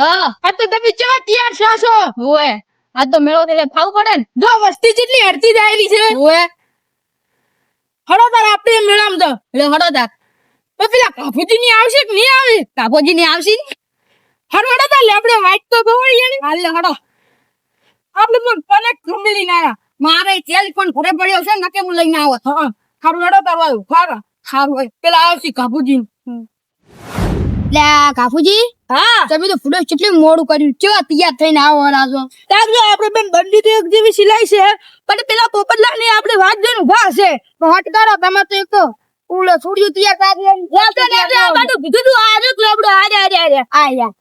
હા આ તો તમે કેવા તૈયાર છો છો? ઓએ આ તો મેળો તે ફાવું પડે ને? જો વસ્તી જેટલી હડતી જાયેલી છે. ઓએ હડો તાર આપણે મેળામ તો એટલે હડો તાર તો પેલા કાફુજી ની આવશે કે નહીં આવે? કાપોજી ની આવશે? હડો હડો તાર આપણે વાઈટ તો બહુ યાર હાલે હડો આપણે પણ કનેક્ટ ખંભેલી ના મારે તેલ પણ ઘરે પડ્યો છે નકે હું લઈને આવો. હા હારું હડો તાર વાયું ખારા હોય. પેલા આવશે કાફુજી લે કાપુજી હા. તમે તો ફૂડો કેટલું મોડું કર્યું. કેવા તૈયાર થઈને આવો રાજો? તાર જો આપણે બેન બંડી તો એક જેવી સિલાઈ છે પણ પેલા પોપટલા ની આપણે વાત જોઈને ઊભા છે હટકારો તમે તો એક તો ઉલો છોડ્યું તૈયાર કરી આ બાજુ કીધું તું આ ક્લબડો તું આપણો આરે આરે આરે આયા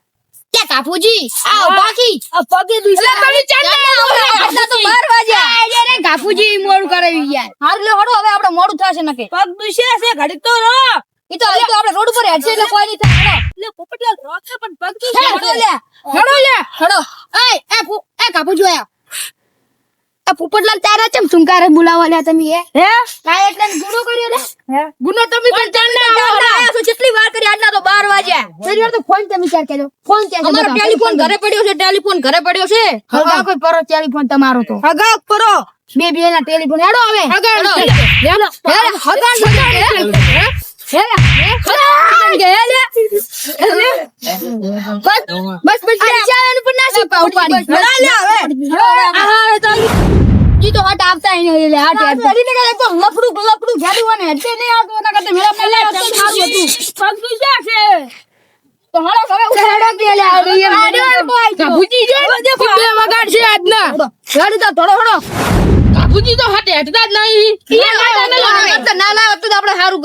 ક્યાં કાપુજી આવ બાકી આ પગે દુસરા તમે ચાલે તો બાર વાગ્યા. રે કાપુજી મોડું કરાવી યાર હાર લે હડો હવે આપણે મોડું થશે નકે પગ દુસે છે ઘડી તો રો ઈ તો હજી તો આપણે રોડ ઉપર હેડશે એટલે કોઈ નહીં થાય. એટલે પોપટલાલ રોકે પણ પગ તો હડો હડો લે. હડો લે. હડો. એ એ ફુ એ કાપુજી આયા આ પોપટલાલ તારા ચમ સુંકારે બોલાવા લ્યા તમે એ? હે? આ એટલે ગુનો કર્યો લે? હે? ગુનો તમે પણ ચાલના આયા. છો કેટલી વાર કરી આટલા તો 12 વાગ્યા. ફરી વાર તો ફોન તમે વિચાર કર્યો? ફોન ત્યાં અમારો ટેલિફોન ઘરે પડ્યો છે ટેલિફોન ઘરે પડ્યો છે. હગા કોઈ પરો ટેલિફોન તમારો તો. હગા કરો બે બે ના ટેલિફોન. હેડો હવે. હગા હેડો. હેલો હેડો, હગા હગા હે બસ બસ ચાલ પર નાસી પાઉ પાડી હડા લે હવે આહા તો હેડો કાબુજી જો નહીં. ઈ ના ના હતું તો આપણે સારું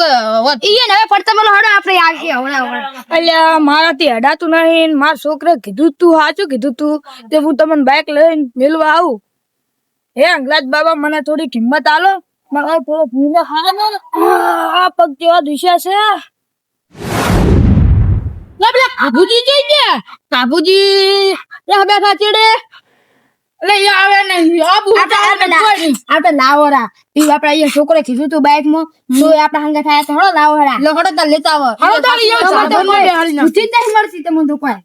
હોત ઈએ ને હવે પડતા મેલો હડો આપણે આગે હવડા હવડા. અલ્યા મારાથી હડાતું નહીં માર છોકરે કીધું તું સાચું કીધું તું તે હું તમને બાઇક લઈને મેલવા આવું. હે અંગલાજ બાબા મને થોડી કિંમત આલો. મારા થોડો ભૂલો હાલો આ પગ જેવા દુશ્યા છે? લે પેલા કાબુજી જઈ ગયા. કાબુજી એ બેઠા ચીડે. એટલે આવે નહીં. આ બુટા ને કોઈ નહીં. આપણે લાવોરા. ઈ આપણે અહીંયા છોકરે કીધું તું બાઈકમાં તો થાય તો હળો લાવોરા. લો હળો લેતા આવો. હળો આવો, જ તમને તો કોઈ.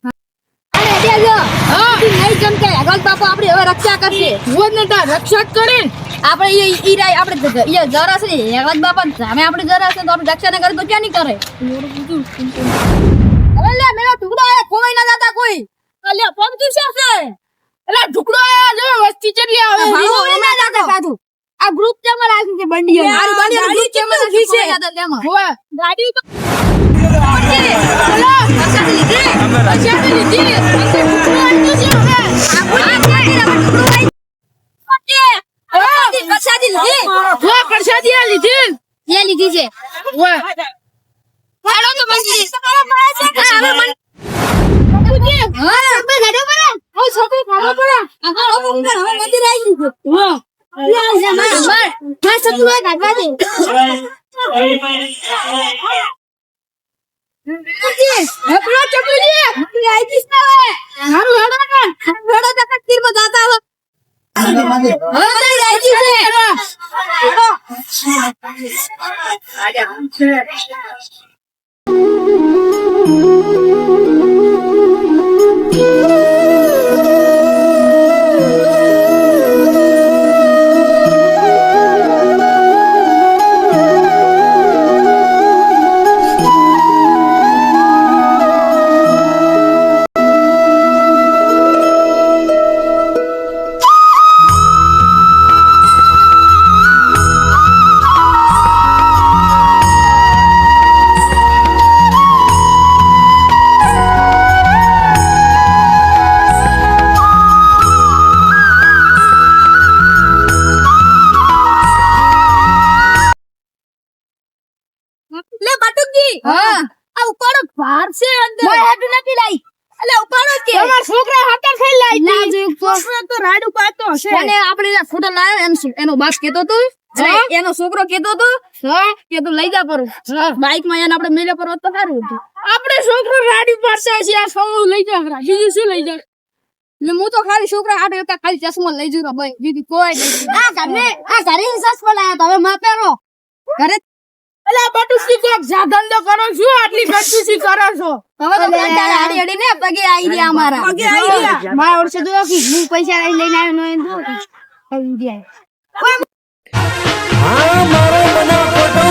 અરે જો હા. નહીં બાપુ આપણી હવે રક્ષા કરશે. જુઓ ને રક્ષા કરે. આપણે ઈ ઈ આપણે ઈ જરા છે ને બાપા સામે આપણે જરા છે તો આપણે રક્ષા ન કરે તો ક્યાં નહીં કરે? હવે લે મેરો ટુકડો કોઈ ના જાતા કોઈ. અલ્યા દિશા છે એટલે ઢુકડો આયા જો વસ્તી ચડી આવે? ભાગો ના જાતા સાધુ આ ગ્રુપ કેમ રાખ્યું છે બંડી મારી બંડી ગ્રુપ કેમ રાખ્યું છે? હોવે. ગાડી તો લીધી. છે. હવે. હાલો તો મન હા આપણે ગાડો પર ઓ છોકરી ગાડો પર આગળ હવે મંદિર હવે મંદિર આવી ગયું હા. યા યા માર માર સતુ આ ગાડવા દે. હપલો ચકુજી હા. આ ઉપાડો ભાર છે અંદર. મેં હેડ નથી લાઈ. એટલે ઉપાડો કે. તમાર છોકરા હાથે થઈ લાઈ. ના જો છોકરો તો રાડ ઉપાડતો હશે. અને આપણે ફોટો લાવ્યો એમ એનો બાપ કેતો તો? એનો છોકરો કેતો તો? કે તું લઈ જા પર. બાઈકમાં એને આપણે મેલે પર તો સારું હતું. આપણે છોકરો રાડી પાસે છે આ સૌ લઈ જા બીજું શું લઈ જા? એટલે હું તો ખાલી છોકરા આઠ હતા ખાલી ચશ્મો લઈ જતો ભાઈ. બીજું કોઈ નહીં. આ ઘરે આ ઘરે સસ બોલાયા તો હવે માં પહેરો ઘરે અલા બટુસી કોક જાગંદો કરો છો? આટલી બટુસી કરો છો? હવે તો કંટાળ હાડી હડી ને પગે આવી રહ્યા અમારા. પગે આવી રહ્યા. મારા ઓરસે તો કે હું પૈસા લઈ લઈને આવ્યો નો એમ તો આવી ગયા. હા મારો મના ફોટો